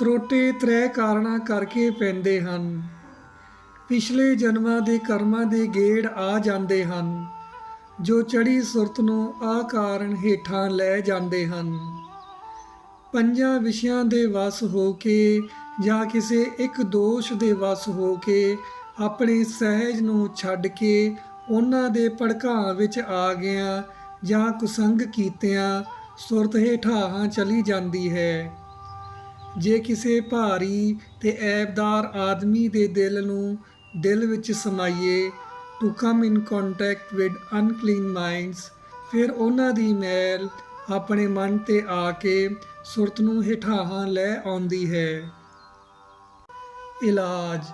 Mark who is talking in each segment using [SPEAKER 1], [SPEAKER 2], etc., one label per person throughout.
[SPEAKER 1] ਤਰੋਟੇ ਤ੍ਰੈ ਕਾਰਣਾ ਕਰਕੇ ਪੈਂਦੇ ਹਨ। ਪਿਛਲੇ ਜਨਮਾਂ ਦੇ ਕਰਮਾਂ ਦੇ ਗੇੜ ਆ ਜਾਂਦੇ ਹਨ। ਜੋ ਚੜੀ ਸੁਰਤ ਨੂੰ ਆ ਕਾਰਨ ਹੇਠਾਂ ਲੈ ਜਾਂਦੇ ਹਨ। ਪੰਜਾਂ ਵਿਸ਼ਿਆਂ ਦੇ ਵਸ ਹੋ ਕੇ ਜਾਂ ਕਿਸੇ ਇੱਕ ਦੋਸ਼ ਦੇ ਵਸ ਹੋ ਕੇ ਆਪਣੇ ਸਹਿਜ ਨੂੰ ਛੱਡ ਕੇ ਉਹਨਾਂ ਦੇ ਭੜਕਾਂ ਵਿੱਚ ਆ ਗਿਆ ਜਾਂ ਕੁਸੰਗ ਕੀਤਿਆਂ ਸੁਰਤ ਹੇਠਾਂ ਚਲੀ ਜਾਂਦੀ ਹੈ। ਜੇ ਕਿਸੇ ਭਾਰੀ ਤੇ ਐਬਦਾਰ ਆਦਮੀ ਦੇ ਦਿਲ ਨੂੰ ਦਿਲ ਵਿੱਚ ਸਮਾਈਏ to come in contact with unclean minds ਫਿਰ ਉਹਨਾਂ ਦੀ ਮੈਲ ਆਪਣੇ ਮਨ ਤੇ ਆ ਕੇ ਸੁਰਤ ਨੂੰ ਹੇਠਾਂ ਲੈ ਆਉਂਦੀ ਹੈ। ਇਲਾਜ।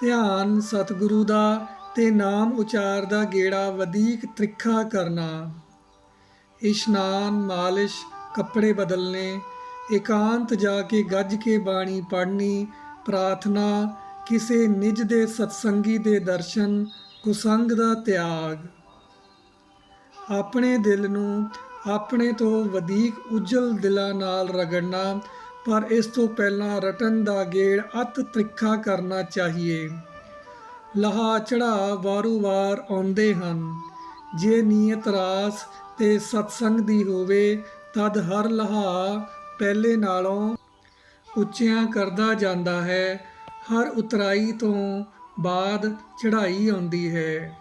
[SPEAKER 1] ਧਿਆਨ ਸਤਿਗੁਰੂ ਦਾ ਤੇ ਨਾਮ ਉਚਾਰ ਦਾ ਗੇੜਾ ਵਧੇਕ ਤ੍ਰਿਖਾ ਕਰਨਾ। ਇਸ਼ਨਾਨ, ਮਾਲਿਸ਼, ਕੱਪੜੇ ਬਦਲਨੇ ਇਕਾਂਤ ਜਾ ਕੇ ਗੱਜ ਕੇ ਬਾਣੀ ਪੜ੍ਹਨੀ, ਪ੍ਰਾਰਥਨਾ, ਕਿਸੇ ਨਿਜ ਦੇ ਸਤਸੰਗੀ ਦੇ ਦਰਸ਼ਨ, ਕੁਸੰਗ ਦਾ ਤਿਆਗ। ਆਪਣੇ ਦਿਲ ਨੂੰ ਆਪਣੇ ਤੋਂ ਵਧੇਕ ਉਜਲ ਦਿਲਾਂ ਨਾਲ ਰਗੜਨਾ, ਪਰ ਇਸ ਤੋਂ ਪਹਿਲਾਂ ਰਟਨ ਦਾ ਗੇੜ ਅਤ ਤ੍ਰਿਖਾ ਕਰਨਾ ਚਾਹੀਏ। ਲਹਾ ਚੜਾ ਵਾਰੂ-ਵਾਰ ਆਉਂਦੇ ਹਨ। ਜੇ ਨੀਅਤ ਰਾਸ ਤੇ ਸਤਸੰਗ ਦੀ ਹੋਵੇ, ਤਦ ਹਰ ਲਹਾ ਪਹਿਲੇ ਨਾਲੋਂ ਉੱਚਿਆਂ ਕਰਦਾ ਜਾਂਦਾ ਹੈ। ਹਰ ਉਤਰਾਈ ਤੋਂ ਬਾਅਦ ਚੜ੍ਹਾਈ ਆਉਂਦੀ ਹੈ।